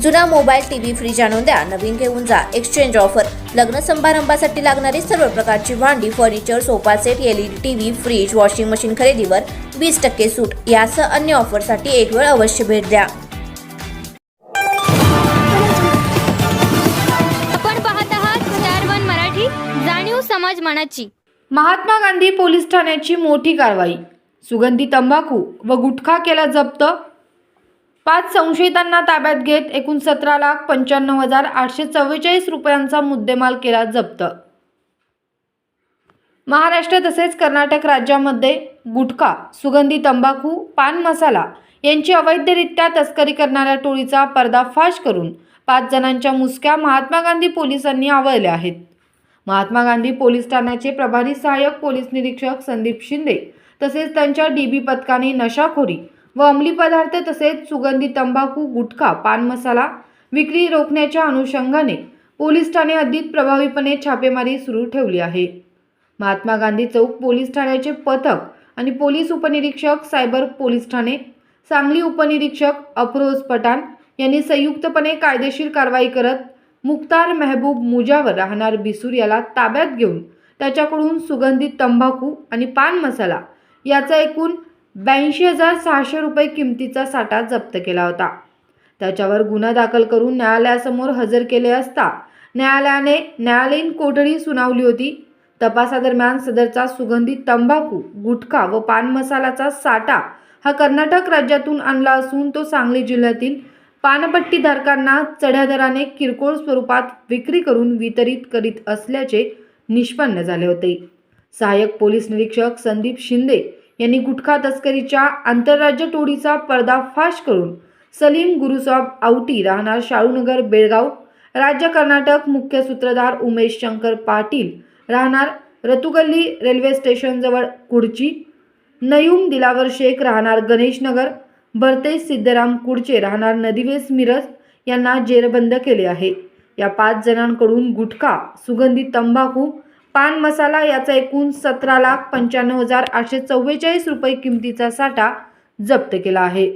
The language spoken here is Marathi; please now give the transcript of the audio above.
जुना मोबाईल टीव्ही फ्रीज आणून द्या. नवीन घेऊन जा. एक्सचेंज ऑफर लग्न समारंभासाठी लागणारी सर्व प्रकारची भांडी furniture sofa set LED TV fridge washing machine खरेदीवर वीस टक्के सूट. यासह अन्य ऑफरसाठी एक वेळ अवश्य भेट द्या. आपण पाहत आहात स्टार वन मराठी जाणीव समाज मनाची. महात्मा गांधी पोलीस ठाण्याची मोठी कारवाई. सुगंधी तंबाखू व गुटखा केला जप्त पाच संशयितांना ताब्यात घेत एकूण सतरा लाख पंच्याण्णव हजार आठशे चव्वेचाळीस रुपयांचा मुद्देमाल केला जप्त. महाराष्ट्र तसेच कर्नाटक राज्यामध्ये गुटखा सुगंधी तंबाखू पान मसाला यांची अवैधरित्या तस्करी करणाऱ्या टोळीचा पर्दाफाश करून पाच जणांच्या मुसक्या महात्मा गांधी पोलिसांनी आवळल्या आहेत. महात्मा गांधी पोलीस ठाण्याचे प्रभारी सहाय्यक पोलीस निरीक्षक संदीप शिंदे तसेच त्यांच्या डीबी पथकाने नशाखोरी व अंमली पदार्थ तसेच सुगंधी तंबाखू गुटखा पान मसाला विक्री रोखण्याच्या अनुषंगाने पोलीस ठाणे हद्दीत प्रभावीपणे छापेमारी सुरू ठेवली आहे. महात्मा गांधी चौक पोलीस ठाण्याचे पथक आणि पोलीस उपनिरीक्षक सायबर पोलीस ठाणे सांगली उपनिरीक्षक अफरोज पठाण यांनी संयुक्तपणे कायदेशीर कारवाई करत मुख्तार मेहबूब मुजावर राहणार बिसूर याला ताब्यात घेऊन त्याच्याकडून सुगंधित तंबाखू आणि पान मसाला याचा एकूण ब्याऐंशी हजार सहाशे रुपये किमतीचा साठा जप्त केला होता. त्याच्यावर गुन्हा दाखल करून न्यायालयासमोर हजर केले असता न्यायालयाने न्यायालयीन कोठडी सुनावली होती. तपासादरम्यान सदरचा सुगंधित तंबाखू गुटखा व पान मसालाचा साठा हा कर्नाटक राज्यातून आणला असून तो सांगली जिल्ह्यातील पानपट्टीधारकांना चढ्या दराने किरकोळ स्वरूपात विक्री करून वितरित करीत असल्याचे निष्पन्न झाले होते. सहाय्यक पोलीस निरीक्षक संदीप शिंदे यांनी गुटखा तस्करीच्या आंतरराज्य टोळीचा पर्दाफाश करून सलीम गुरुसाब आवटी राहणार शाळूनगर बेळगाव राज्य कर्नाटक मुख्य सूत्रधार उमेश शंकर पाटील राहणार रतुगल्ली रेल्वे स्टेशनजवळ कुडची नयूम दिलावर शेख राहणार गणेशनगर भरतेज सिद्धराम कुडचे राहणार नदिवेस मिरज यांना जेरबंद केले आहे. या पाच जणांकडून गुटखा सुगंधित तंबाखू पान मसाला याचा एकूण सतरा लाख पंच्याण्णव हजार आठशे चव्वेचाळीस रुपये किमतीचा साठा जप्त केला आहे.